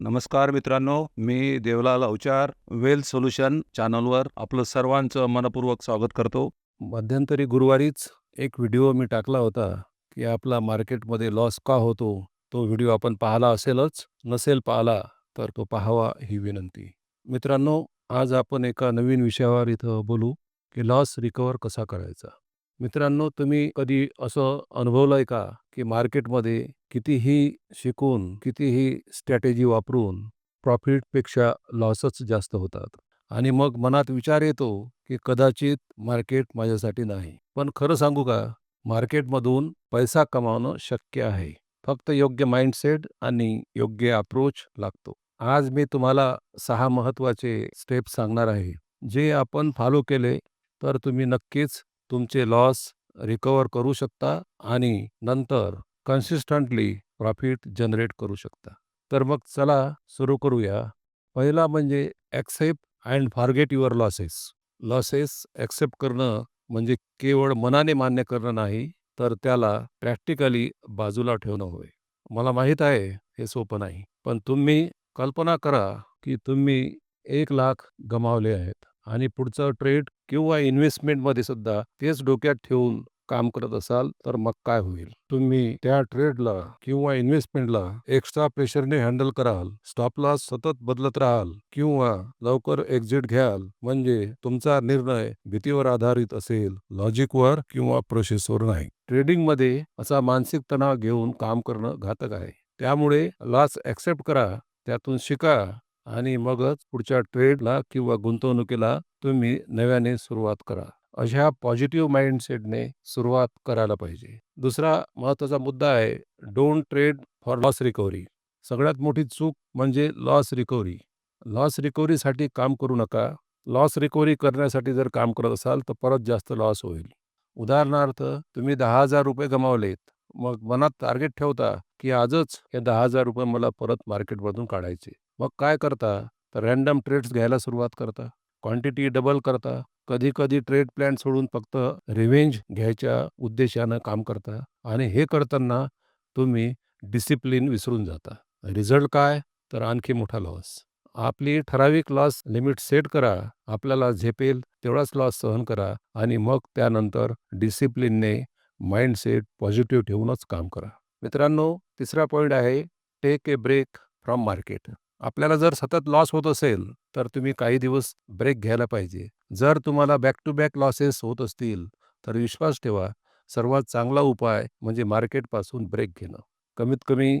नमस्कार मित्रांनो मी देवलाल अवचार वेल सोल्युशन चॅनलवर आपलं सर्वांचं मनपूर्वक स्वागत करतो. मध्यंतरी गुरुवारीच एक व्हिडिओ मी टाकला होता की आपला मार्केटमध्ये लॉस का होतो तो व्हिडिओ आपण पाहिला असेलच नसेल पाहिला तर तो पाहावा ही विनंती. मित्रांनो आज आपण एका नवीन विषयावर इथं बोलू की लॉस रिकवर कसा करायचा? मित्रांनो तुम्ही कधी असं अनुभवलंय का की मार्केटमध्ये कितीही शिकून कितीही स्ट्रॅटेजी वापरून प्रॉफिटपेक्षा लॉसच जास्त होतात? आणि मग मनात विचार येतो की कदाचित मार्केट माझ्यासाठी नाही. पण खरं सांगू का मार्केटमधून पैसा कमावणं शक्य आहे. फक्त योग्य माइंडसेट आणि योग्य अप्रोच लागतो. आज मी तुम्हाला सहा महत्त्वाचे स्टेप सांगणार आहे. जे आपण फॉलो केले तर तुम्ही नक्कीच तुमचे लॉस रिकवर करू शकता आणि नंतर कन्सिस्टंटली प्रॉफिट जनरेट करू शकता. तर मग चला सुरू करूया. पहिला म्हणजे accept and forget your losses losses accept करणं म्हणजे केवळ मनाने मान्य करणं नाही तर त्याला प्रॅक्टिकली बाजूला ठेवणं होय. मला माहीत आहे हे सोपं नाही. पण तुम्ही कल्पना करा की तुम्ही एक लाख गमावले आहेत. आणि पुढचं ट्रेड किंवा इन्व्हेस्टमेंटमध्ये सुद्धा तेच डोक्यात ठेवून काम करत असाल तर मग काय होईल? तुम्ही त्या ट्रेडला किंवा इन्व्हेस्टमेंटला एक्स्ट्रा प्रेशरने हँडल कराल स्टॉप लॉस सतत बदलत राहाल किंवा लवकर एक्झिट घ्याल म्हणजे तुमचा निर्णय भीतीवर आधारित असेल लॉजिकवर किंवा प्रोसेसवर नाही. ट्रेडिंगमध्ये असा मानसिक तणाव घेऊन काम करणं घातक आहे. त्यामुळे लॉस ॲक्सेप्ट करा त्यातून शिका आणि मगच पुढच्या ट्रेडला किंवा गुंतवणुकीला तुम्ही नव्याने सुरुवात करा. अशा पॉझिटिव्ह माइंडसेटने सुरुवात करायला पाहिजे. दुसरा महत्त्वाचा मुद्दा आहे don't trade for loss recovery सगळ्यात मोठी चूक म्हणजे लॉस रिकव्हरी लॉस रिकव्हरीसाठी काम करू नका. लॉस रिकव्हरी करण्यासाठी जर काम करत असाल तर परत जास्त लॉस होईल. उदाहरणार्थ तुम्ही दहा हजार रुपये गमावलेत. मग मनात टार्गेट ठेवता की आजच हे दहा हजार रुपये मला परत मार्केटमधून काढायचे. मग काय करता? तर रॅन्डम ट्रेड्स घ्यायला सुरुवात करता. क्वांटिटी डबल करता. कधी कधी ट्रेड प्लॅन सोडून फक्त रिव्हेंज घ्यायच्या उद्देशानं काम करता. आणि हे करताना तुम्ही डिसिप्लिन विसरून जाता. रिझल्ट काय? तर आणखी मोठा लॉस आपली ठराविक लॉस लिमिट सेट करा. आपल्याला झेपेल तेवढाच लॉस सहन करा. आणि मग त्यानंतर डिसिप्लिनने माइंडसेट पॉझिटिव्ह ठेवूनच काम करा. मित्रांनो तिसरा पॉईंट आहे take a break from market आपल्याला जर सतत लॉस होत असेल तर तुम्ही काही दिवस ब्रेक घ्यायला पाहिजे. जर तुम्हाला बॅक टू बॅक लॉसेस होत असतील तर विश्वास ठेवा. सर्वात चांगला उपाय म्हणजे मार्केटपासून ब्रेक घेणं. कमीत कमी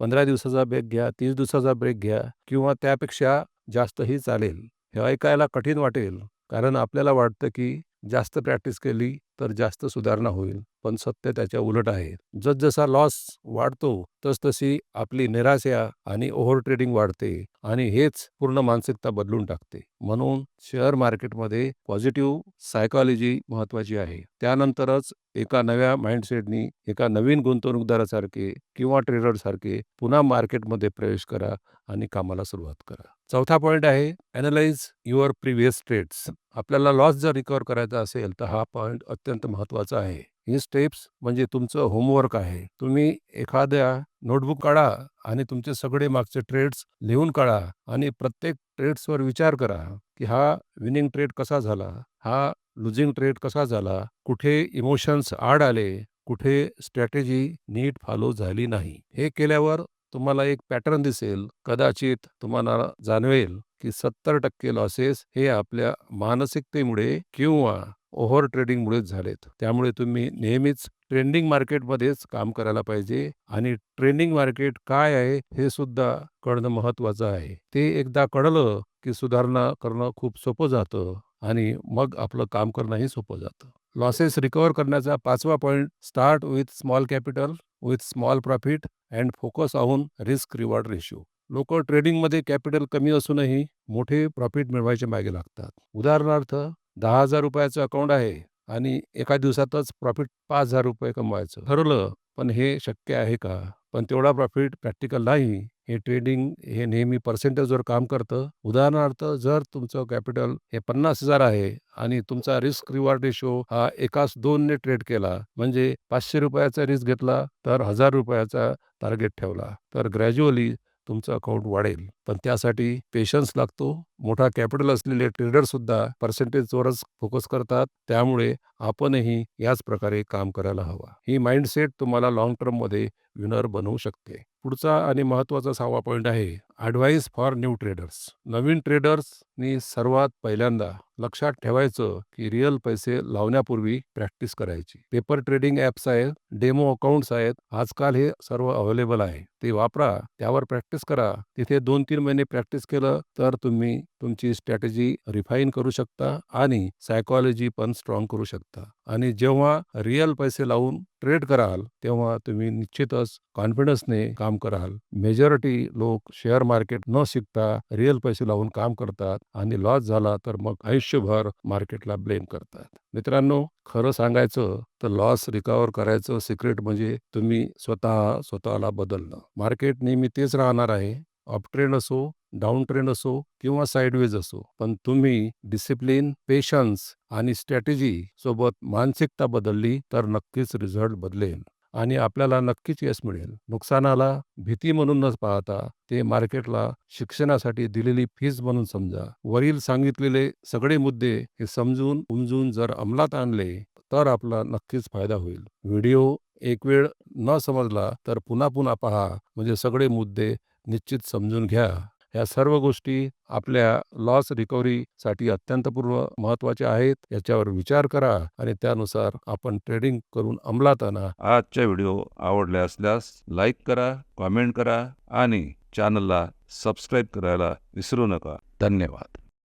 पंधरा दिवसाचा ब्रेक घ्या तीस दिवसाचा ब्रेक घ्या किंवा त्यापेक्षा जास्तही चालेल. हे ऐकायला कठीण वाटेल कारण आपल्याला वाटतं की जास्त प्रॅक्टिस केली तर जास्त सुधारणा होईल. पण सत्य त्याच्या उलट आहे. जसजसा लॉस वाढतो तसतशी आपली निराशा आणि ओव्हर ट्रेडिंग वाढते आणि हेच पूर्ण मानसिकता बदलून टाकते. म्हणून शेअर मार्केटमध्ये पॉझिटिव्ह सायकॉलॉजी महत्वाची आहे. त्यानंतरच एका नव्या माइंडसेटनी एका नवीन गुंतवणूकदारासारखे किंवा ट्रेडरसारखे पुन्हा मार्केटमध्ये प्रवेश करा आणि कामाला सुरुवात करा. चौथा पॉईंट आहे अॅनलाइज युअर प्रिव्हियस ट्रेड्स आपल्याला लॉस जर रिकवर करायचा असेल तर हा पॉईंट अत्यंत महत्त्वाचं आहे. ही स्टेप्स म्हणजे तुमचं होमवर्क आहे. तुम्ही एखाद्या नोटबुक काढा आणि तुमचे सगळे मागचे ट्रेड्स लिहून काढा आणि प्रत्येक ट्रेड्सवर विचार करा की हा विनिंग ट्रेड कसा झाला? हा लुझिंग ट्रेड कसा झाला? कुठे इमोशन्स आड आले? कुठे स्ट्रॅटेजी नीट फॉलो झाली नाही? हे केल्यावर तुम्हाला एक पॅटर्न दिसेल. कदाचित तुम्हाला जाणवेल की सत्तर टक्के लॉसेस हे आपल्या मानसिकतेमुळे किंवा ओव्हर ट्रेडिंगमुळेच झालेत. त्यामुळे तुम्ही नेहमीच ट्रेंडिंग मार्केटमध्येच काम करायला पाहिजे आणि ट्रेंडिंग मार्केट काय आहे हे सुद्धा कळणं महत्त्वाचं आहे. ते एकदा कळलं की सुधारणा करणं खूप सोपं जातं आणि मग आपलं काम करणंही सोपं जातं. लॉसेस रिकवर करण्याचा पाचवा point start with small capital with small profit and focus on risk reward ratio लोक ट्रेडिंगमध्ये कॅपिटल कमी असूनही मोठे प्रॉफिट मिळवायचे मागे लागतात. उदाहरणार्थ दहा हजार रुपयाचं अकाउंट आहे आणि एका दिवसातच प्रॉफिट पाच हजार रुपये कमवायचं. ठरवलं पण हे शक्य आहे का? पण तेवढा प्रॉफिट प्रॅक्टिकल नाही. हे ट्रेडिंग हे नेहमी पर्सेंटेजवर काम करतं. उदाहरणार्थ जर तुमचं कॅपिटल हे पन्नास हजार आहे आणि तुमचा रिस्क रिवॉर्ड रेशो हा एकाच दोनने ट्रेड केला म्हणजे पाचशे रुपयाचा रिस्क घेतला तर हजार रुपयाचा टार्गेट ठेवला तर ग्रॅज्युअली तुमचं अकाउंट वाढेल. पण त्यासाठी पेशन्स लागतो. मोठा कॅपिटल असलेले ट्रेडर सुद्धा पर्सेंटेजवरच फोकस करतात. त्यामुळे आपणही याच प्रकारे काम करायला हवा. ही माइंडसेट तुम्हाला लॉंग टर्ममध्ये विनर बनवू शकते. पुढचा आणि महत्त्वाचा सहावा पॉईंट आहे ॲडवाईस फॉर न्यू ट्रेडर्स नवीन ट्रेडर्सनी सर्वात पहिल्यांदा लक्षात ठेवायचं की रिअल पैसे लावण्यापूर्वी प्रॅक्टिस करायची. पेपर ट्रेडिंग ॲप्स आहेत डेमो अकाउंट्स आहेत आजकाल हे सर्व अवेलेबल आहे. ते वापरा त्यावर प्रॅक्टिस करा. तिथे दोन तीन महिने प्रॅक्टिस केलं तर तुम्ही तुमची स्ट्रॅटेजी रिफाईन करू शकता आणि सायकॉलॉजी पण स्ट्रॉंग करू शकता. आणि जेव्हा रिअल पैसे लावून ट्रेड कराल तेव्हा तुम्ही निश्चितच कॉन्फिडन्सने काम कराल. मेजॉरिटी लोक शेअर मार्केट न शिकता रिअल पैसे लावून काम करतात आणि लॉस झाला तर मग आयुष्यभर मार्केटला ब्लेम करतात. मित्रांनो खरं सांगायचं तर लॉस रिकवर करायचं सिक्रेट म्हणजे तुम्ही स्वतः स्वतःला बदलणं. मार्केट नेहमी तेच राहणार आहे अपट्रेन असो डाऊन ट्रेंड असो किंवा साईडवेज असो पण तुम्ही डिसिप्लिन पेशन्स आणि स्ट्रॅटेजी सोबत मानसिकता बदलली तर नक्कीच रिझल्ट बदलेल आणि आपल्याला नक्कीच यश मिळेल. नुकसानाला भीती म्हणून न पाहता ते मार्केटला शिक्षणासाठी दिलेली फीस म्हणून समजा. वरील सांगितलेले सगळे मुद्दे हे समजून उमजून जर अंमलात आणले तर आपला नक्कीच फायदा होईल. व्हिडिओ एक वेळ न समजला तर पुन्हा पुन्हा पहा. म्हणजे सगळे मुद्दे निश्चित समजून घ्या. या सर्व गोष्टी आपल्या लॉस रिकव्हरीसाठी अत्यंत पूर्व महत्त्वाच्या आहेत. याच्यावर विचार करा आणि त्यानुसार आपण ट्रेडिंग करून अंमलात आणा. आजच्या व्हिडिओ आवडले असल्यास लाईक करा कॉमेंट करा आणि चॅनलला सबस्क्राईब करायला विसरू नका. धन्यवाद.